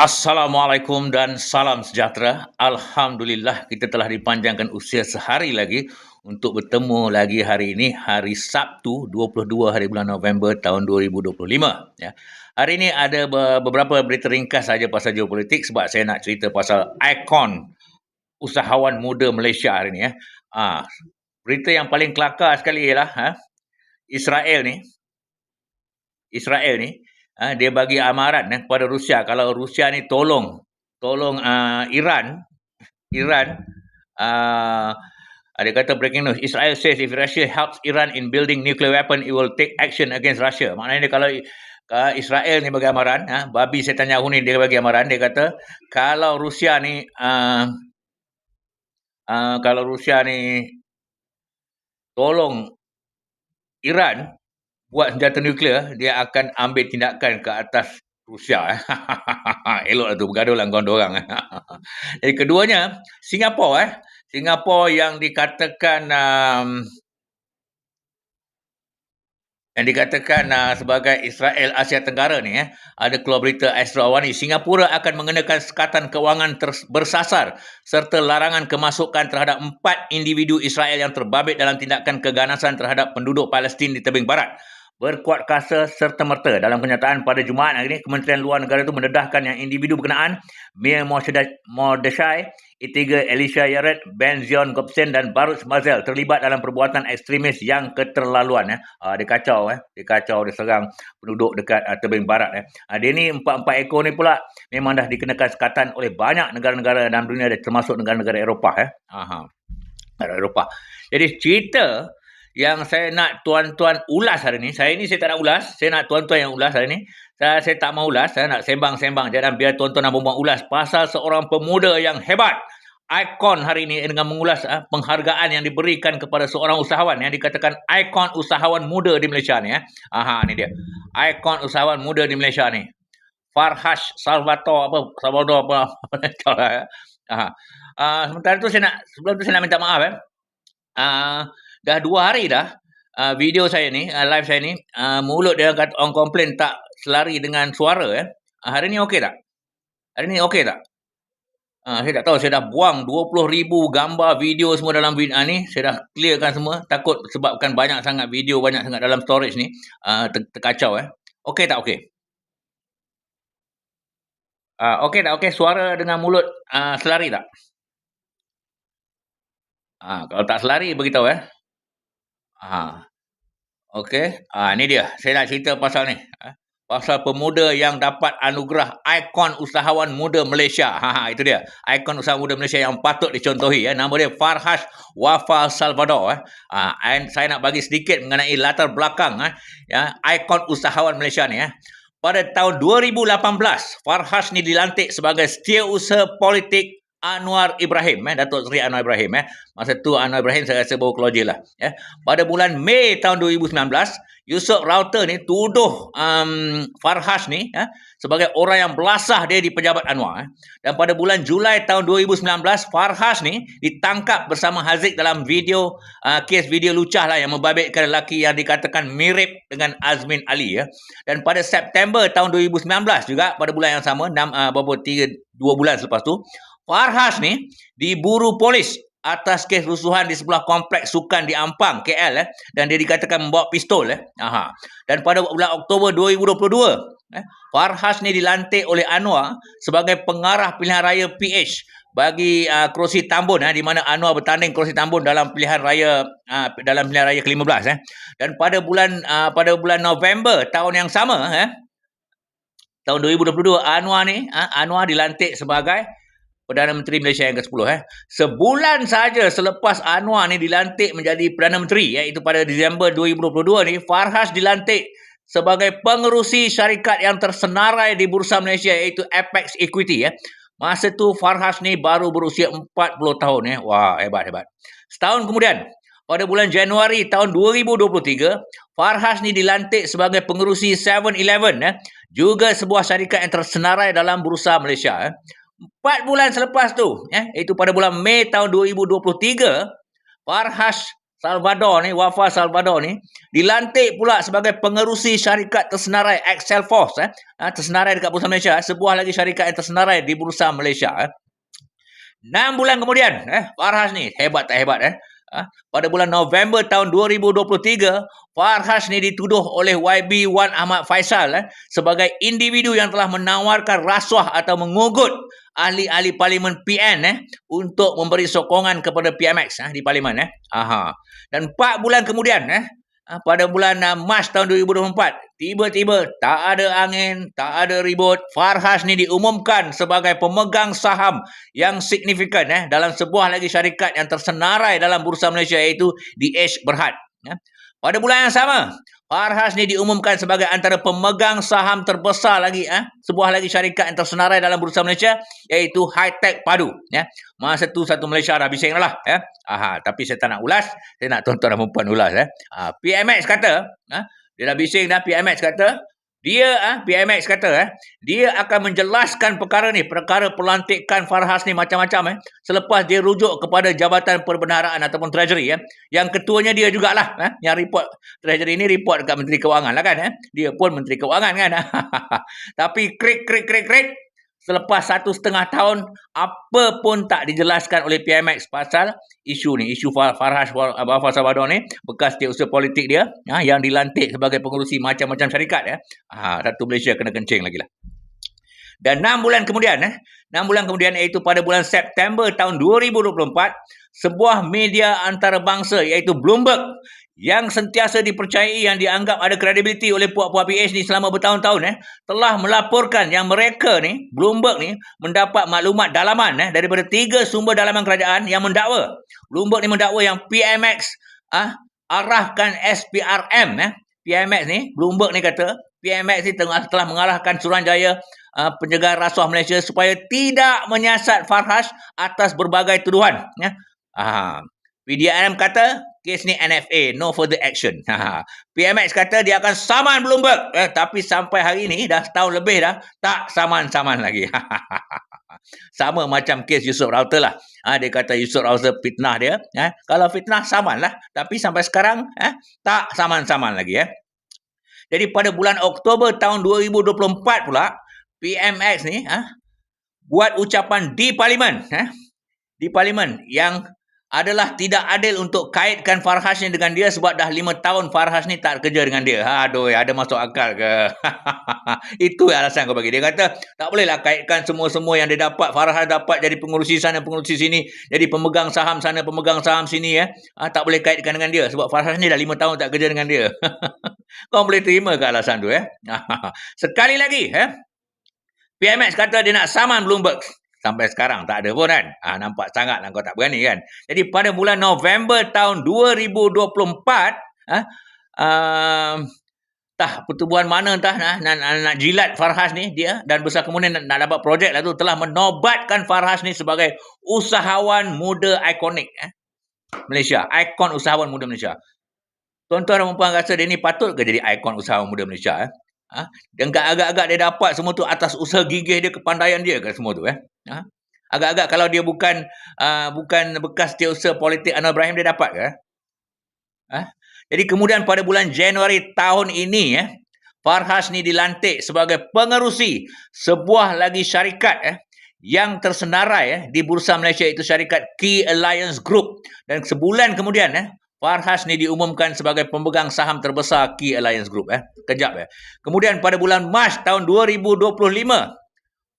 Assalamualaikum dan salam sejahtera. Alhamdulillah kita telah dipanjangkan usia sehari lagi untuk bertemu lagi hari ini hari Sabtu 22 hari bulan November tahun 2025 ya. Hari ini ada beberapa berita ringkas saja pasal geopolitik sebab saya nak cerita pasal ikon usahawan muda Malaysia hari ini ya. Ah, berita yang paling kelakar sekali ialah ha, Israel ni Israel ni uh, dia bagi amaran eh, kepada Rusia. Kalau Rusia ni tolong tolong uh, Iran Iran uh, dia kata breaking news. Israel says if Russia helps Iran in building nuclear weapon it will take action against Russia. Maknanya kalau uh, Israel ni bagi amaran uh, babi saya tanya ni dia bagi amaran dia kata kalau Rusia ni uh, uh, kalau Rusia ni tolong Iran buat senjata nuklear, dia akan ambil tindakan ke atas Rusia. Eh. Eloklah tu bergaduh lah kawan orang. Eh. Jadi keduanya, Singapura eh. Singapura yang dikatakan um, yang dikatakan uh, sebagai Israel Asia Tenggara ni eh, ada keluar berita Astro Awani Singapura akan mengenakan sekatan kewangan bersasar serta larangan kemasukan terhadap empat individu Israel yang terbabit dalam tindakan keganasan terhadap penduduk Palestin di tebing barat berkuat kasa serta merta. Dalam kenyataan pada Jumaat hari ini, Kementerian Luar Negara itu mendedahkan yang individu berkenaan Mir Mordechai, Itiga Elisha Yaret, Ben Zion Gobsen dan Baruch Mazel terlibat dalam perbuatan ekstremis yang keterlaluan. Eh. Uh, dia kacau. Eh. Dia kacau, dia serang penduduk dekat uh, tebing barat. Eh. Uh, dia ni empat-empat ekor ni pula memang dah dikenakan sekatan oleh banyak negara-negara dalam dunia termasuk negara-negara Eropah. Eh. Aha. Eropah. Jadi cerita yang saya nak tuan-tuan ulas hari ni. Saya ni saya tak nak ulas. Saya nak tuan-tuan yang ulas hari ni. Saya, saya tak mau ulas. Saya nak sembang-sembang. Jangan biar tuan-tuan nak bumbang ulas. Pasal seorang pemuda yang hebat. Ikon hari ini dengan mengulas uh, penghargaan yang diberikan kepada seorang usahawan yang dikatakan ikon usahawan muda di Malaysia ni. Eh. Aha, ni dia. Ikon usahawan muda di Malaysia ni. Farhash Salvatore apa Salvador apa apa ya. Aha. Uh, sementara tu saya nak sebelum tu saya nak minta maaf eh. Uh, dah dua hari dah uh, video saya ni, uh, live saya ni, uh, mulut dia kata orang komplain tak selari dengan suara eh. Uh, hari ni okey tak? Hari ni okey tak? Uh, saya tak tahu, saya dah buang 20,000 gambar, video semua dalam video uh, ni. Saya dah clearkan semua. Takut sebabkan banyak sangat video, banyak sangat dalam storage ni. Uh, ter terkacau eh. Okey tak okey? Uh, okey tak okey? Suara dengan mulut uh, selari tak? Uh, kalau tak selari, beritahu eh. Ha. Okey. Ha, ni dia. Saya nak cerita pasal ni. Ha. Pasal pemuda yang dapat anugerah ikon usahawan muda Malaysia. Ha, ha itu dia. Ikon usahawan muda Malaysia yang patut dicontohi. Ya. Nama dia Farhash Wafa Salvador. Eh. Ha, saya nak bagi sedikit mengenai latar belakang eh. ya, ikon usahawan Malaysia ni. Eh. Pada tahun 2018, Farhash ni dilantik sebagai setiausaha politik Anwar Ibrahim eh Datuk Seri Anwar Ibrahim eh masa tu Anwar Ibrahim saya rasa baru keluar je lah eh pada bulan Mei tahun 2019 Yusof Router ni tuduh um, Farhash ni eh, sebagai orang yang belasah dia di pejabat Anwar eh. dan pada bulan Julai tahun 2019 Farhash ni ditangkap bersama Haziq dalam video uh, kes video lucah lah yang membabitkan lelaki yang dikatakan mirip dengan Azmin Ali ya. dan pada September tahun 2019 juga pada bulan yang sama 6 uh, berapa 3 2 bulan selepas tu Farhas ni diburu polis atas kes rusuhan di sebelah kompleks sukan di Ampang, KL eh dan dia dikatakan membawa pistol eh. Aha. Dan pada bulan Oktober 2022, eh Farhas ni dilantik oleh Anwar sebagai pengarah pilihan raya PH bagi uh, Kerusi Tambun eh, di mana Anwar bertanding Kerusi Tambun dalam pilihan raya uh, dalam pilihan raya ke-15 eh. Dan pada bulan uh, pada bulan November tahun yang sama eh tahun 2022 Anwar ni uh, Anwar dilantik sebagai Perdana Menteri Malaysia yang ke-10 eh. Sebulan saja selepas Anwar ni dilantik menjadi Perdana Menteri iaitu pada Disember 2022 ni Farhas dilantik sebagai pengerusi syarikat yang tersenarai di Bursa Malaysia iaitu Apex Equity eh. Masa tu Farhas ni baru berusia 40 tahun eh. Wah, hebat hebat. Setahun kemudian pada bulan Januari tahun 2023, Farhas ni dilantik sebagai pengerusi 7-Eleven eh. Juga sebuah syarikat yang tersenarai dalam Bursa Malaysia eh. Empat bulan selepas tu, eh, itu pada bulan Mei tahun 2023, Farhash Salvador ni, Wafa Salvador ni, dilantik pula sebagai pengerusi syarikat tersenarai Excel Force. Eh. Ha, tersenarai dekat Bursa Malaysia. Eh. Sebuah lagi syarikat yang tersenarai di Bursa Malaysia. Eh. 6 bulan kemudian, eh, Farhas ni, hebat tak hebat eh. Ha, pada bulan November tahun 2023, Farhas ni dituduh oleh YB Wan Ahmad Faisal eh, sebagai individu yang telah menawarkan rasuah atau mengugut ahli-ahli parlimen PN eh untuk memberi sokongan kepada PMX eh, di parlimen eh. Aha. Dan 4 bulan kemudian eh ah, pada bulan uh, Mac tahun 2024 tiba-tiba tak ada angin, tak ada ribut, Farhas ni diumumkan sebagai pemegang saham yang signifikan eh dalam sebuah lagi syarikat yang tersenarai dalam Bursa Malaysia iaitu DH Berhad. Eh. Pada bulan yang sama, Farhas ni diumumkan sebagai antara pemegang saham terbesar lagi eh sebuah lagi syarikat yang tersenarai dalam bursa Malaysia iaitu Hightech Padu ya. Masa tu satu Malaysia dah bising lah ya. Aha, tapi saya tak nak ulas, saya nak tuan-tuan dan puan ulas eh. Ha, PMX kata, ha, dia dah bising dah PMX kata dia ah PMX kata eh dia akan menjelaskan perkara ni perkara pelantikan Farhas ni macam-macam eh. Selepas dia rujuk kepada Jabatan Perbendaharaan ataupun Treasury eh. Yang ketuanya dia jugalah eh yang report. Treasury ni report dekat Menteri Kewangan lah kan eh. Dia pun Menteri Kewangan kan. Tapi krik krik krik krik selepas satu setengah tahun apa pun tak dijelaskan oleh PMX pasal isu ni isu Farhas Abafar Sabadon ni bekas usaha politik dia ha, yang dilantik sebagai pengurusi macam-macam syarikat ya. Ha, Ratu Malaysia kena kencing lagi lah. Dan enam bulan kemudian eh enam bulan kemudian iaitu pada bulan September tahun 2024 sebuah media antarabangsa iaitu Bloomberg yang sentiasa dipercayai yang dianggap ada kredibiliti oleh puak-puak PH ni selama bertahun-tahun eh telah melaporkan yang mereka ni Bloomberg ni mendapat maklumat dalaman eh daripada tiga sumber dalaman kerajaan yang mendakwa. Bloomberg ni mendakwa yang PMX ah arahkan SPRM eh. PMX ni Bloomberg ni kata PMX ni tengah telah mengarahkan Suruhanjaya uh, pencegahan rasuah Malaysia supaya tidak menyiasat Farhas atas berbagai tuduhan ya. Ah PDRM kata kes ni NFA, no further action. PMX kata dia akan saman Bloomberg. Eh, tapi sampai hari ni, dah setahun lebih dah, tak saman-saman lagi. Sama macam kes Yusuf Rauter lah. Ha, dia kata Yusuf Rauter fitnah dia. Eh, kalau fitnah, saman lah. Tapi sampai sekarang, eh, tak saman-saman lagi. Eh. Jadi pada bulan Oktober tahun 2024 pula, PMX ni eh, buat ucapan di Parlimen. Eh, di Parlimen yang adalah tidak adil untuk kaitkan Farhas ni dengan dia sebab dah lima tahun Farhas ni tak kerja dengan dia. Aduh, ada masuk akal ke? Itu alasan kau bagi. Dia kata, tak bolehlah kaitkan semua-semua yang dia dapat. Farhas dapat jadi pengurusi sana, pengurusi sini. Jadi pemegang saham sana, pemegang saham sini. ya. Ha, tak boleh kaitkan dengan dia. Sebab Farhas ni dah lima tahun tak kerja dengan dia. kau boleh terima ke alasan tu? Eh? Sekali lagi, eh? PMX kata dia nak saman Bloomberg sampai sekarang tak ada pun kan. Ha, nampak sangat lah kau tak berani kan. Jadi pada bulan November tahun 2024, ha, uh, tah pertubuhan mana entah nah, nak, nak, nak jilat Farhas ni dia dan besar kemudian nak, nak dapat projek lah tu telah menobatkan Farhas ni sebagai usahawan muda ikonik eh. Malaysia, ikon usahawan muda Malaysia. Tuan-tuan dan puan rasa dia ni patut ke jadi ikon usahawan muda Malaysia eh? Ha? Dan agak-agak dia dapat semua tu atas usaha gigih dia, kepandaian dia ke semua tu eh. Ha? Agak-agak kalau dia bukan uh, bukan bekas usaha politik Anwar Ibrahim dia dapat ke? Ha? Jadi kemudian pada bulan Januari tahun ini eh Farhas ni dilantik sebagai pengerusi sebuah lagi syarikat eh yang tersenarai eh di Bursa Malaysia itu syarikat Key Alliance Group dan sebulan kemudian eh Farhas ni diumumkan sebagai pemegang saham terbesar Key Alliance Group. Eh. Kejap. Eh. Kemudian pada bulan Mac tahun 2025,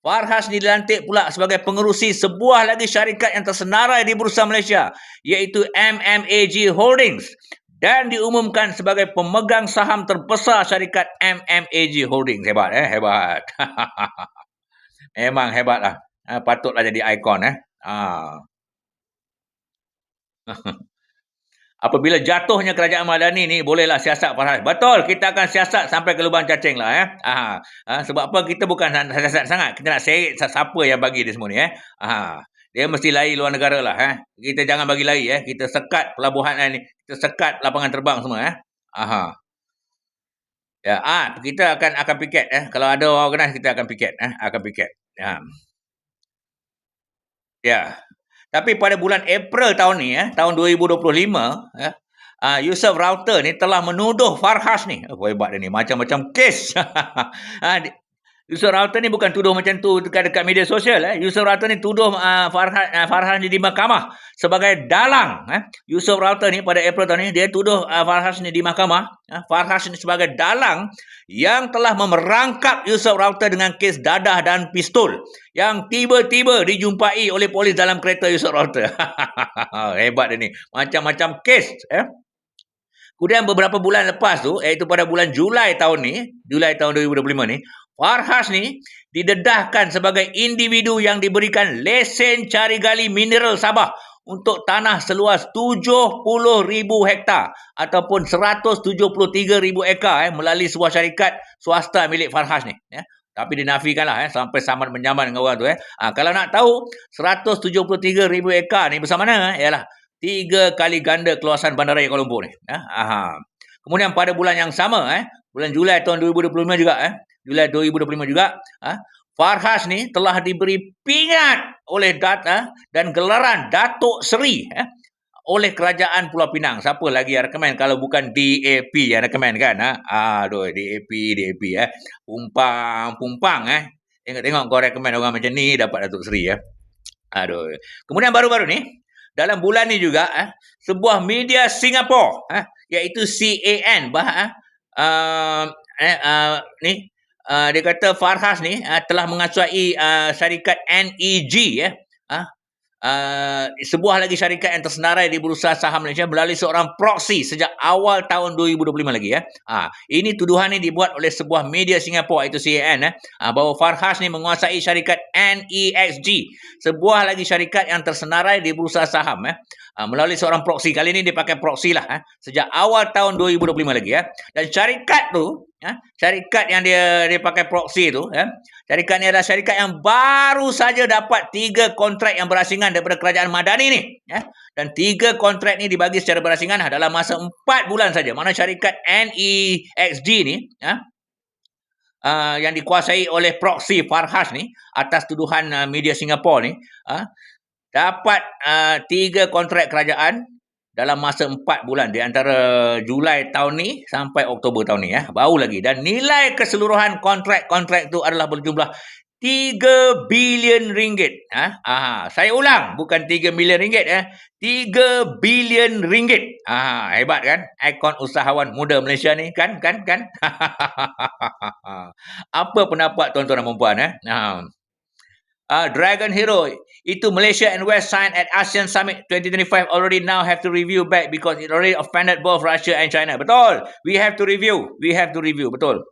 Farhas dilantik pula sebagai pengerusi sebuah lagi syarikat yang tersenarai di Bursa Malaysia, iaitu MMAG Holdings dan diumumkan sebagai pemegang saham terbesar syarikat MMAG Holdings. Hebat, eh? Hebat. Memang hebat lah. Eh, patutlah jadi ikon. Eh? Ah. apabila jatuhnya kerajaan Madani ni bolehlah siasat Farhas. Betul, kita akan siasat sampai ke lubang cacing lah. Eh? Aha. Ha, sebab apa kita bukan siasat sangat. Kita nak seret siapa yang bagi dia semua ni. Eh? Aha. Dia mesti lari luar negara lah. Eh? Kita jangan bagi lari. Eh? Kita sekat pelabuhan ni. Kita sekat lapangan terbang semua. Eh? Aha. Ya, ah, kita akan akan piket eh. Kalau ada organize kita akan piket eh, akan piket. Ya. Ya. Tapi pada bulan April tahun ni, eh, tahun 2025, eh, uh, Yusuf Router ni telah menuduh Farhas ni. Oh, hebat dia ni. Macam-macam kes. uh, Yusuf Router ni bukan tuduh macam tu dekat dekat media sosial eh. Yusuf Router ni tuduh uh, Farhan uh, Farhan di mahkamah sebagai dalang eh. Yusuf Router ni pada April tahun ni dia tuduh uh, Farhan ni di mahkamah, uh, Farhan ni sebagai dalang yang telah memerangkap Yusuf Router dengan kes dadah dan pistol yang tiba-tiba dijumpai oleh polis dalam kereta Yusuf Router. Hebat dia ni. Macam-macam kes eh. Kemudian beberapa bulan lepas tu, iaitu pada bulan Julai tahun ni, Julai tahun 2025 ni, Farhas ni didedahkan sebagai individu yang diberikan lesen cari gali mineral Sabah untuk tanah seluas 70,000 hektar ataupun 173,000 ekar eh, melalui sebuah syarikat swasta milik Farhas ni. Ya. Tapi dinafikanlah eh, sampai saman menyaman dengan orang tu. Eh. Ha, kalau nak tahu 173,000 ekar ni bersama mana? Eh, ialah tiga kali ganda keluasan bandaraya Kuala Lumpur ni. Ya. Aha. Kemudian pada bulan yang sama, eh, bulan Julai tahun 2025 juga, eh, Julai 2025 juga, ha, Farhas ni telah diberi pingat oleh data dan gelaran Datuk Seri ha, oleh Kerajaan Pulau Pinang. Siapa lagi yang rekomen kalau bukan DAP yang rekomen kan? Ha? Aduh, DAP, DAP. Eh. Pumpang, pumpang. Eh. Tengok-tengok kau rekomen orang macam ni dapat Datuk Seri. Eh. Aduh. Kemudian baru-baru ni, dalam bulan ni juga, eh, sebuah media Singapura, eh, iaitu CAN, bah, eh, uh, eh, uh, ni, uh, dia kata Farhas ni uh, telah mengasuai uh, syarikat NEG ya. Uh, uh, sebuah lagi syarikat yang tersenarai di Bursa Saham Malaysia melalui seorang proksi sejak awal tahun 2025 lagi ya. Uh, ini tuduhan ni dibuat oleh sebuah media Singapura itu CAN eh uh, bahawa Farhas ni menguasai syarikat NEXG, sebuah lagi syarikat yang tersenarai di Bursa Saham eh. Uh, melalui seorang proksi kali ini dia pakai proksi lah eh, sejak awal tahun 2025 lagi ya. Dan syarikat tu Ya, syarikat yang dia dia pakai proxy tu, ya. Syarikat ni adalah syarikat yang baru saja dapat tiga kontrak yang berasingan daripada kerajaan Madani ni, ya. Dan tiga kontrak ni dibagi secara berasingan dalam masa empat bulan saja. Mana syarikat NEXG ni, ya. Uh, yang dikuasai oleh proxy Farhas ni atas tuduhan uh, media Singapura ni uh, dapat uh, tiga kontrak kerajaan dalam masa empat bulan di antara Julai tahun ni sampai Oktober tahun ni ya baru lagi. Dan nilai keseluruhan kontrak-kontrak itu adalah berjumlah 3 bilion ringgit ha? Aha saya ulang bukan 3 milion ringgit ya. 3 bilion ringgit. Aha hebat kan? Ikon usahawan muda Malaysia ni kan? Kan? Kan? Apa pendapat tuan-tuan dan puan eh ha uh, Dragon Hero itu Malaysia and West signed at ASEAN Summit 2025 already now have to review back because it already offended both Russia and China. Betul. We have to review. We have to review. Betul.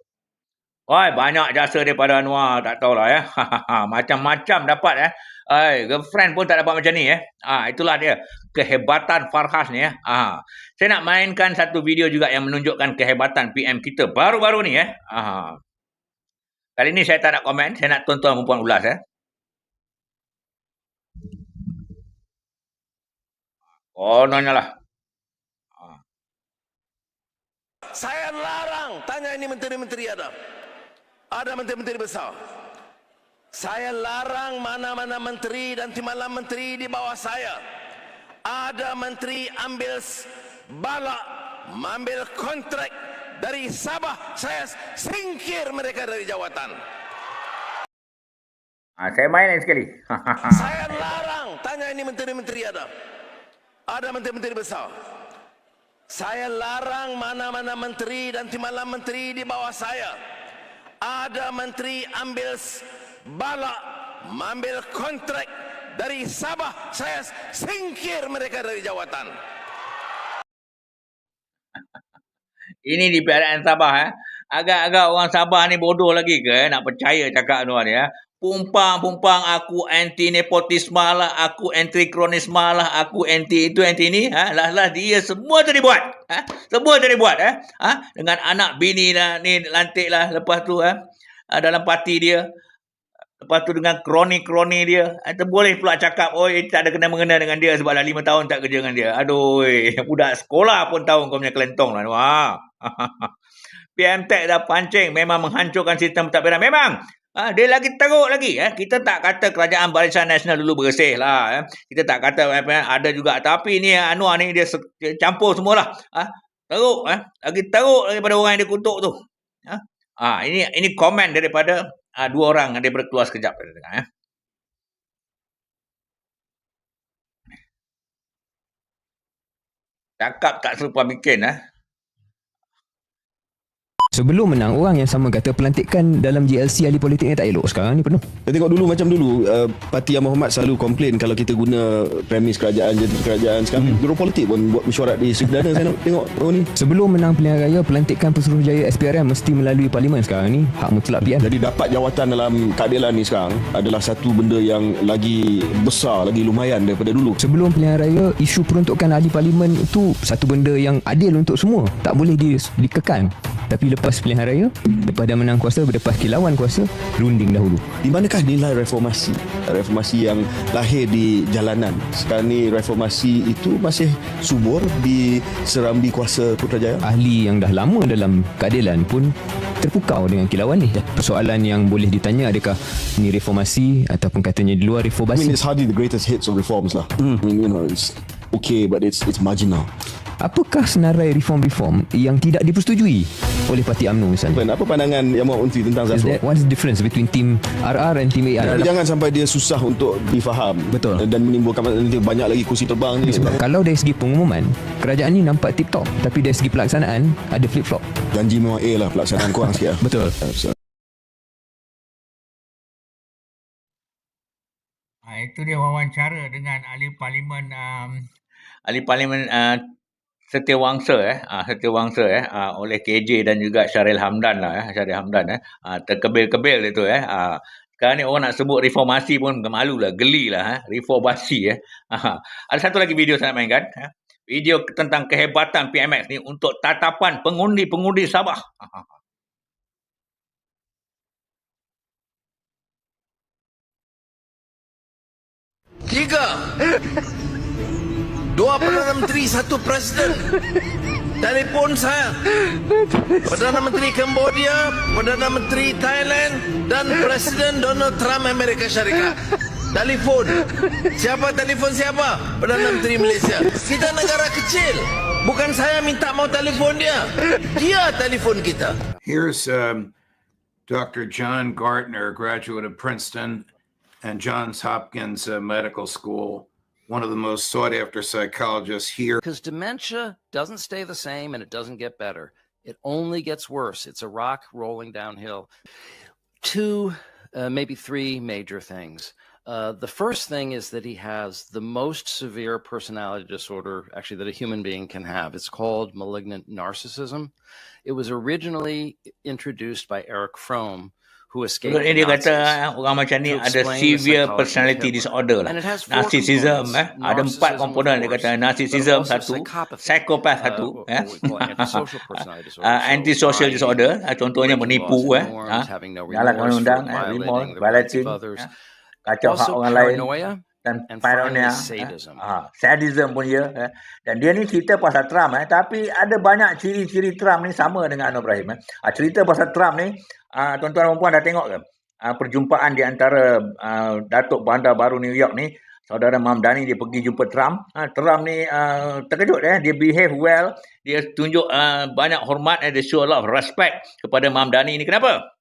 Wah, banyak jasa daripada Anwar. Tak tahulah ya. Macam-macam dapat ya. Ay, girlfriend pun tak dapat macam ni ya. Ah, itulah dia. Kehebatan Farhas ni ya. Ah. Saya nak mainkan satu video juga yang menunjukkan kehebatan PM kita baru-baru ni ya. Ah. Kali ni saya tak nak komen. Saya nak tuan-tuan perempuan ulas ya. Oh, nanya lah. Saya larang tanya ini menteri-menteri ada. Ada menteri-menteri besar. Saya larang mana-mana menteri dan timbalan menteri di bawah saya. Ada menteri ambil balak, ambil kontrak dari Sabah, saya singkir mereka dari jawatan. Ah, saya main sekali. saya larang tanya ini menteri-menteri ada ada menteri-menteri besar. Saya larang mana-mana menteri dan timbalan menteri di bawah saya. Ada menteri ambil balak, ambil kontrak dari Sabah, saya singkir mereka dari jawatan. Ini di PRN Sabah eh. Agak-agak orang Sabah ni bodoh lagi ke eh? nak percaya cakap tuan ya. Pumpang-pumpang aku anti nepotisme lah, aku anti kronisme lah, aku anti itu anti ini, ha? lah lah dia semua tu dibuat. Ha? Semua tu dibuat eh. Ha? Dengan anak bini lah ni lantik lah lepas tu ha? ha? dalam parti dia. Lepas tu dengan kroni-kroni dia. Itu ha? boleh pula cakap, oh tak ada kena mengena dengan dia sebab dah lima tahun tak kerja dengan dia. Aduh, budak sekolah pun tahu kau punya kelentong lah. Wah. PM Tech dah pancing memang menghancurkan sistem pentadbiran. Memang Ha, dia lagi teruk lagi. Eh. Kita tak kata kerajaan Barisan Nasional dulu bersih lah. Eh. Kita tak kata eh, ada juga. Tapi ni Anwar ni dia, dia campur semualah. Ha. Teruk. Eh. Lagi teruk daripada orang yang dia kutuk tu. Ha. Ha, ini ini komen daripada ha, dua orang yang dia berkeluar sekejap. Eh. Cakap tak serupa bikin. Eh. Sebelum menang, orang yang sama kata pelantikan dalam GLC ahli politik ni tak elok. Sekarang ni penuh. Kita tengok dulu macam dulu uh, Parti Yang Muhammad selalu komplain kalau kita guna premis kerajaan jadi kerajaan sekarang hmm. biro politik pun buat mesyuarat di Serdana saya nak tengok oh ni. Sebelum menang pilihan raya, pelantikan Pesuruhjaya SPRM mesti melalui parlimen sekarang ni. Hak mutlak PM. Jadi dapat jawatan dalam keadilan ni sekarang adalah satu benda yang lagi besar, lagi lumayan daripada dulu. Sebelum pilihan raya, isu peruntukan ahli parlimen itu satu benda yang adil untuk semua. Tak boleh di, dikekang. Tapi lepas pilihan raya, lepas dah menang kuasa, lepas kilauan kuasa, runding dahulu. Di manakah nilai reformasi? Reformasi yang lahir di jalanan. Sekarang ni reformasi itu masih subur di serambi kuasa Putrajaya. Ahli yang dah lama dalam keadilan pun terpukau dengan kilauan ni. Persoalan yang boleh ditanya adakah ni reformasi ataupun katanya di luar I reformasi. mean, it's hardly the greatest hits of reforms lah. I mean, you know, it's okay, but it's it's marginal. Apakah senarai reform-reform yang tidak dipersetujui oleh Parti UMNO misalnya? Ben, apa pandangan Yang Muhammad Untri tentang Zafrul? that, what's the difference between team RR and team AR? Jangan sampai dia susah untuk difaham Betul. dan menimbulkan nanti banyak lagi kursi terbang ni Sebab kalau dari segi pengumuman, kerajaan ni nampak tip-top. Tapi dari segi pelaksanaan, ada flip-flop. janji memang A lah pelaksanaan kurang sikit lah. Betul. So, Ha, itu dia wawancara dengan ahli parlimen um, ahli parlimen uh, Setiawangsa eh. Uh, Setiawangsa eh. Uh, oleh KJ dan juga Syaril Hamdan lah eh. Syaril Hamdan eh. Uh, terkebil-kebil itu eh. Uh, sekarang ni orang nak sebut reformasi pun malu lah geli lah eh. Reformasi eh. Uh, ada satu lagi video saya nak mainkan eh? video tentang kehebatan PMX ni untuk tatapan pengundi-pengundi Sabah. Tiga. Dua Perdana Menteri, satu Presiden. Telefon saya. Perdana Menteri Cambodia, Perdana Menteri Thailand dan Presiden Donald Trump Amerika Syarikat. Telefon. Siapa telefon siapa? Perdana Menteri Malaysia. Kita negara kecil. Bukan saya minta mau telefon dia. Dia telefon kita. Here's um, Dr. John Gartner, graduate of Princeton and Johns Hopkins uh, Medical School, one of the most sought after psychologists here. because dementia doesn't stay the same and it doesn't get better. It only gets worse. It's a rock rolling downhill. Two, uh, maybe three major things. Uh, the first thing is that he has the most severe personality disorder, actually, that a human being can have. It's called malignant narcissism. It was originally introduced by Eric Fromm, who escaped. The dia kata eh, orang macam ni ada severe personality disorder lah. Narcissism eh. Ada empat komponen dia kata narcissism satu, uh, satu what eh. antisocial personality disorder. Ah, ah, contohnya menipu eh. Ah. for undang-undang, eh, of others. eh. kacau hak orang lain paranoia dan and paranoia finally eh. sadism. Ah, sadism pun dia eh. dan dia ni cerita pasal Trump eh tapi ada banyak ciri-ciri Trump ni sama dengan Anwar Ibrahim eh. Ah, cerita pasal Trump ni ah, tuan-tuan dan puan dah tengok ke ah, perjumpaan di antara ah, Datuk Bandar Baru New York ni Saudara Mamdani dia pergi jumpa Trump. Ah, Trump ni ah, terkejut eh. Dia behave well. Dia tunjuk ah, banyak hormat and dia show a lot of respect kepada Mamdani ni. Kenapa?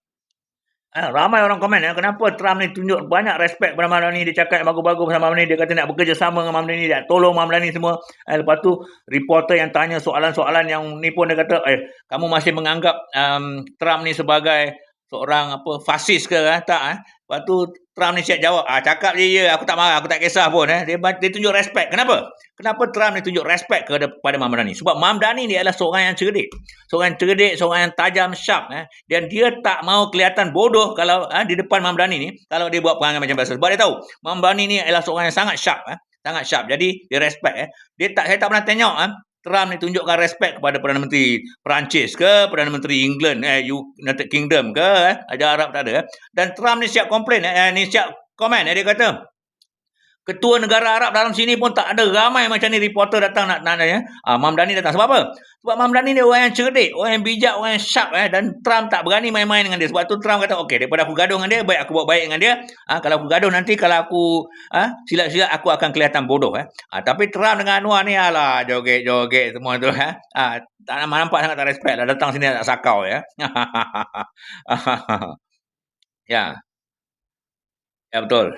Ah, ramai orang komen ya, kenapa Trump ni tunjuk banyak respect pada Mamdani, dia cakap bagus-bagus pasal Mamdani, dia kata nak bekerjasama dengan Mamdani, dia tolong Mamdani semua. Eh, lepas tu, reporter yang tanya soalan-soalan yang ni pun dia kata, eh, kamu masih menganggap um, Trump ni sebagai seorang apa fasis ke eh? tak eh? Lepas tu Trump ni siap jawab, ah cakap je ya, aku tak marah, aku tak kisah pun eh. Dia, dia tunjuk respect. Kenapa? Kenapa Trump ni tunjuk respect kepada Mamdani? Sebab Mamdani ni adalah seorang yang cerdik. Seorang cerdik, seorang yang tajam, sharp eh. Dan dia tak mau kelihatan bodoh kalau eh, di depan Mamdani ni kalau dia buat perangai macam biasa. Sebab dia tahu Mamdani ni adalah seorang yang sangat sharp eh. Sangat sharp. Jadi dia respect eh. Dia tak saya tak pernah tengok eh. Trump ni tunjukkan respect kepada Perdana Menteri Perancis ke, Perdana Menteri England, eh, United Kingdom ke, eh, Raja Arab tak ada. Eh. Dan Trump ni siap komplain, eh, ni siap komen, eh, dia kata, Ketua negara Arab dalam sini pun tak ada ramai macam ni reporter datang nak nak ya. Ah, Mamdani datang sebab apa? Sebab Mamdani ni orang yang cerdik, orang yang bijak, orang yang sharp eh dan Trump tak berani main-main dengan dia. Sebab tu Trump kata, "Okey, daripada aku gaduh dengan dia, baik aku buat baik dengan dia. Ah, kalau aku gaduh nanti kalau aku ah silap-silap aku akan kelihatan bodoh eh." Ah, tapi Trump dengan Anwar ni alah joget-joget semua tu eh. Ah, tak nampak sangat tak respect lah datang sini nak sakau ya. ya. Ya betul.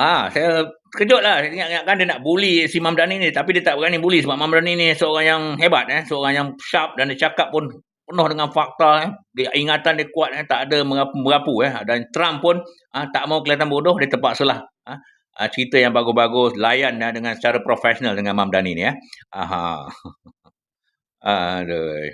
Ah, saya terkejut lah. Saya ingatkan dia nak bully si Mamdani ni. Tapi dia tak berani bully sebab Mamdani ni seorang yang hebat. Eh. Seorang yang sharp dan dia cakap pun penuh dengan fakta. Eh. Dia, ingatan dia kuat. Eh. Tak ada merapu. Eh. Dan Trump pun ah, tak mau kelihatan bodoh. Dia terpaksalah. Ah. Ah, cerita yang bagus-bagus. Layan eh, dengan secara profesional dengan Mamdani ni. Eh. Aha. Aduh.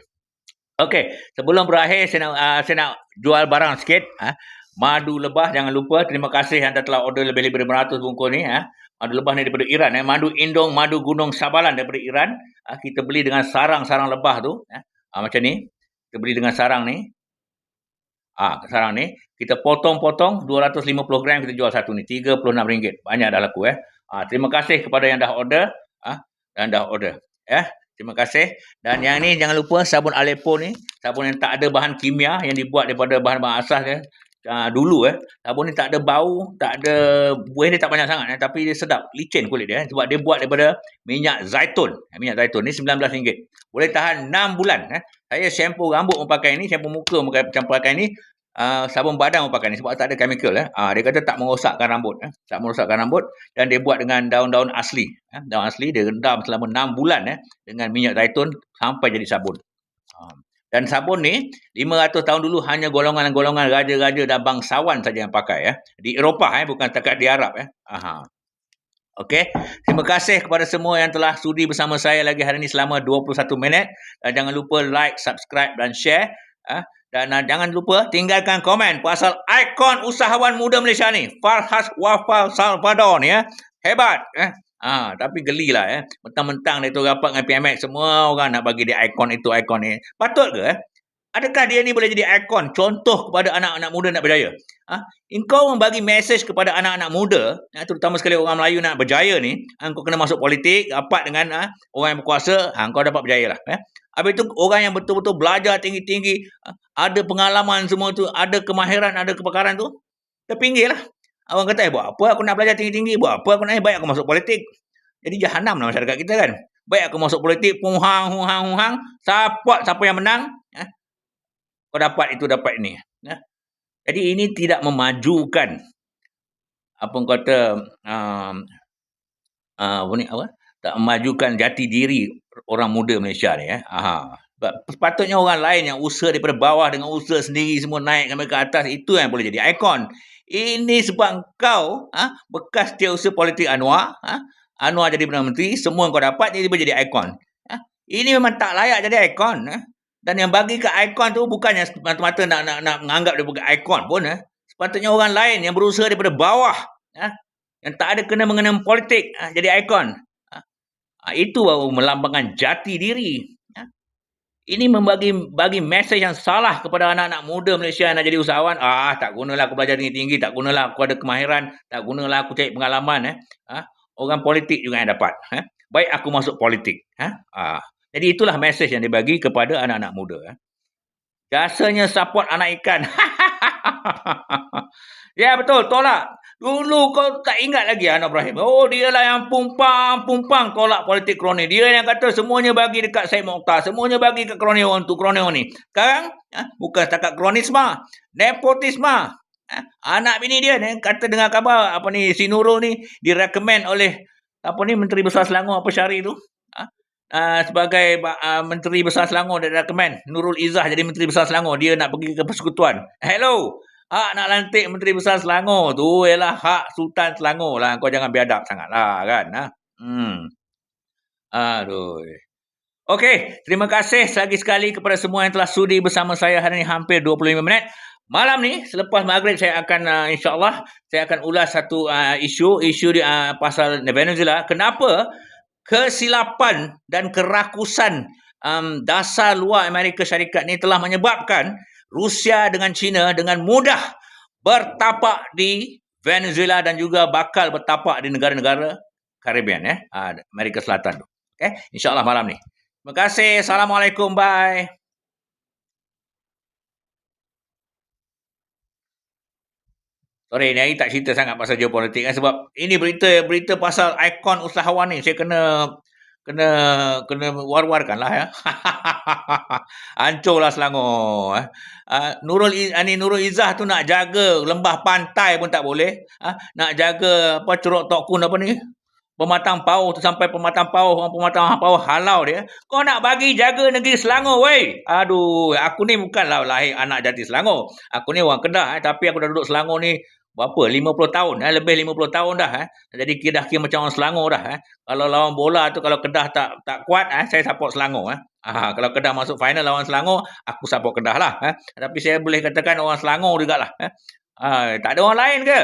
Okey, sebelum berakhir saya nak uh, saya nak jual barang sikit. Uh, Madu lebah jangan lupa. Terima kasih anda telah order lebih-lebih dari 500 bungkus ni. Ha. Madu lebah ni daripada Iran. Eh. Madu indong, madu gunung sabalan daripada Iran. Ha. Kita beli dengan sarang-sarang lebah tu. Ha. Ha, macam ni. Kita beli dengan sarang ni. Ah, ha, sarang ni. Kita potong-potong 250 gram kita jual satu ni. RM36. Banyak dah laku. Eh. Ha, terima kasih kepada yang dah order. Ha. Dan dah order. Eh. Terima kasih. Dan yang ni jangan lupa sabun Aleppo ni. Sabun yang tak ada bahan kimia yang dibuat daripada bahan-bahan asas dia uh, dulu eh. Sabun ni tak ada bau tak ada buih dia tak banyak sangat eh, tapi dia sedap licin kulit dia eh, sebab dia buat daripada minyak zaitun. Eh, minyak zaitun ni RM19. Boleh tahan 6 bulan eh. Saya shampoo rambut pun pakai ni shampoo muka pun campur pakai ni uh, sabun badan pun pakai ni sebab tak ada chemical eh. Uh, dia kata tak merosakkan rambut eh. Tak merosakkan rambut dan dia buat dengan daun-daun asli eh. Daun asli dia rendam selama 6 bulan eh dengan minyak zaitun sampai jadi sabun. Uh. Dan sabun ni 500 tahun dulu hanya golongan-golongan raja-raja dan bangsawan saja yang pakai ya. Di Eropah eh bukan takat di Arab eh. Aha. Okey. Terima kasih kepada semua yang telah sudi bersama saya lagi hari ini selama 21 minit dan jangan lupa like, subscribe dan share eh. Dan uh, jangan lupa tinggalkan komen pasal ikon usahawan muda Malaysia ni, Farhas Wafal Salvador ni ya. Hebat eh. Ah, tapi gelilah eh. Mentang-mentang dia tu rapat dengan PMX semua orang nak bagi dia ikon itu ikon ni. Patut ke eh? Adakah dia ni boleh jadi ikon contoh kepada anak-anak muda nak berjaya? Ha? Engkau membagi mesej kepada anak-anak muda, ha, terutama sekali orang Melayu nak berjaya ni, ha, kau kena masuk politik, rapat dengan ha, orang yang berkuasa, ha, kau dapat berjaya lah. Eh? Habis tu orang yang betul-betul belajar tinggi-tinggi, ha, ada pengalaman semua tu, ada kemahiran, ada kepakaran tu, terpinggir lah. Orang kata, eh, buat apa aku nak belajar tinggi-tinggi? Buat apa aku nak, eh, baik aku masuk politik. Jadi jahanam lah masyarakat kita kan. Baik aku masuk politik, puhang, huhang, huhang. Siapa, siapa yang menang? Eh? Kau dapat itu, dapat ini. Eh? Jadi ini tidak memajukan apa kata um, uh, apa tak memajukan jati diri orang muda Malaysia ni eh aha sepatutnya orang lain yang usaha daripada bawah dengan usaha sendiri semua naik ke atas itu yang boleh jadi ikon ini sebab kau ha, bekas usaha politik Anwar. Ha, Anwar jadi Perdana Menteri, semua kau dapat, jadi ikon. Ha, ini memang tak layak jadi ikon. Ha. Dan yang bagi ke ikon tu bukannya mata-mata nak, nak, nak menganggap dia sebagai ikon pun. Ha. Sepatutnya orang lain yang berusaha daripada bawah. Ha, yang tak ada kena mengenai politik ha, jadi ikon. Ha, ha, itu baru melambangkan jati diri ini membagi bagi mesej yang salah kepada anak-anak muda Malaysia yang nak jadi usahawan. Ah, tak gunalah aku belajar tinggi-tinggi, tak gunalah aku ada kemahiran, tak gunalah aku cari pengalaman eh. Ah, orang politik juga yang dapat, eh. Baik aku masuk politik, eh. Ah. Jadi itulah mesej yang dibagi kepada anak-anak muda, eh. Jasanya support anak ikan. ya betul, tolak. Dulu kau tak ingat lagi Anak Ibrahim. Oh, dia lah yang pumpang-pumpang tolak politik kroni. Dia yang kata semuanya bagi dekat Syed Mokhtar. Semuanya bagi ke kroni orang tu, kroni orang ni. Sekarang, ha, bukan setakat kronisma. Nepotisma. Ha, anak bini dia ni kata dengar khabar apa ni si Nurul ni direkomend oleh apa ni Menteri Besar Selangor apa Syari tu. Ha, uh, sebagai uh, Menteri Besar Selangor dia recommend Nurul Izzah jadi Menteri Besar Selangor. Dia nak pergi ke persekutuan. Hello. Hak nak lantik Menteri Besar Selangor tu ialah hak Sultan Selangor lah. Kau jangan biadab sangat lah kan. Ha? Hmm. Aduh. Okey, terima kasih lagi sekali kepada semua yang telah sudi bersama saya hari ini hampir 25 minit. Malam ni selepas maghrib saya akan uh, insyaAllah saya akan ulas satu uh, isu isu di uh, pasal Venezuela. Kenapa kesilapan dan kerakusan um, dasar luar Amerika Syarikat ni telah menyebabkan Rusia dengan China dengan mudah bertapak di Venezuela dan juga bakal bertapak di negara-negara Caribbean eh, ah, Amerika Selatan tu. Okay, insyaAllah malam ni. Terima kasih. Assalamualaikum. Bye. Sorry, ni hari tak cerita sangat pasal geopolitik kan sebab ini berita berita pasal ikon usahawan ni saya kena kena kena war-warkan lah ya. Hancurlah Selangor. Eh. Uh, Nurul ani Nurul Izzah tu nak jaga lembah pantai pun tak boleh. Uh, nak jaga apa Curug Tok Kun apa ni? Pematang Pauh tu sampai Pematang Pauh, orang Pematang Pauh halau dia. Kau nak bagi jaga negeri Selangor, weh. Aduh, aku ni bukanlah lahir anak jati Selangor. Aku ni orang Kedah eh, tapi aku dah duduk Selangor ni berapa? 50 tahun eh? Lebih 50 tahun dah eh? Jadi kira dah kira macam orang Selangor dah eh? Kalau lawan bola tu kalau Kedah tak tak kuat eh? Saya support Selangor eh? Ah kalau Kedah masuk final lawan Selangor aku support Kedah lah eh? Tapi saya boleh katakan orang Selangor jugalah eh? Ah tak ada orang lain ke?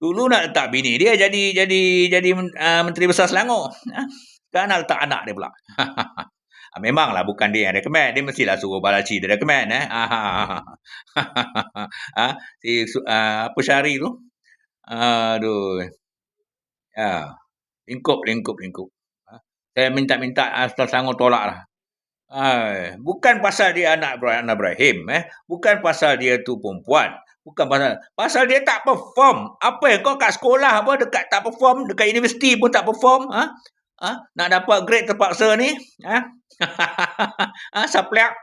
Dulu nak letak bini dia jadi jadi jadi uh, menteri besar Selangor eh? sekarang nak letak anak dia pula. Ha, memanglah bukan dia yang recommend. Dia mestilah suruh Balaci dia recommend. Eh? ha, si, uh, apa Syari tu? Aduh. Ya. Lingkup, lingkup, lingkup. Ha? Saya minta-minta Asal Sangor tolak lah. Ha, bukan pasal dia anak anak Ibrahim. Eh? Bukan pasal dia tu perempuan. Bukan pasal. Pasal dia tak perform. Apa yang kau kat sekolah apa dekat tak perform. Dekat universiti pun tak perform. Ha? Ha? Nak dapat grade terpaksa ni. Ha? ah, saplak.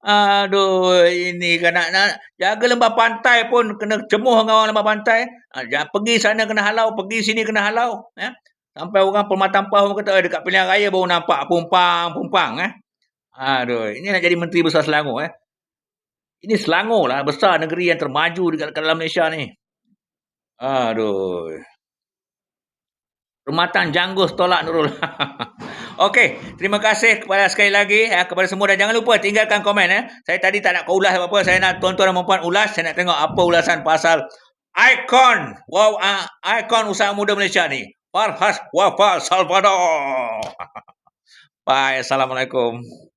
Aduh, ini kan nak, nak jaga lembah pantai pun kena cemuh dengan orang lembah pantai. Ah, jangan pergi sana kena halau, pergi sini kena halau. Eh? Sampai orang pematang pahu kata, eh, dekat pilihan raya baru nampak pumpang, pumpang. Eh? Aduh, ini nak jadi Menteri Besar Selangor. Eh? Ini Selangor lah, besar negeri yang termaju di dalam Malaysia ni. Aduh. Rumatan Janggus tolak Nurul. Okey, terima kasih kepada sekali lagi ya, kepada semua dan jangan lupa tinggalkan komen ya. Saya tadi tak nak kau ulas apa-apa, saya nak tuan-tuan dan puan ulas, saya nak tengok apa ulasan pasal ikon wow uh, ikon usaha muda Malaysia ni. Farhas Wafa Salvador. Bye, Assalamualaikum.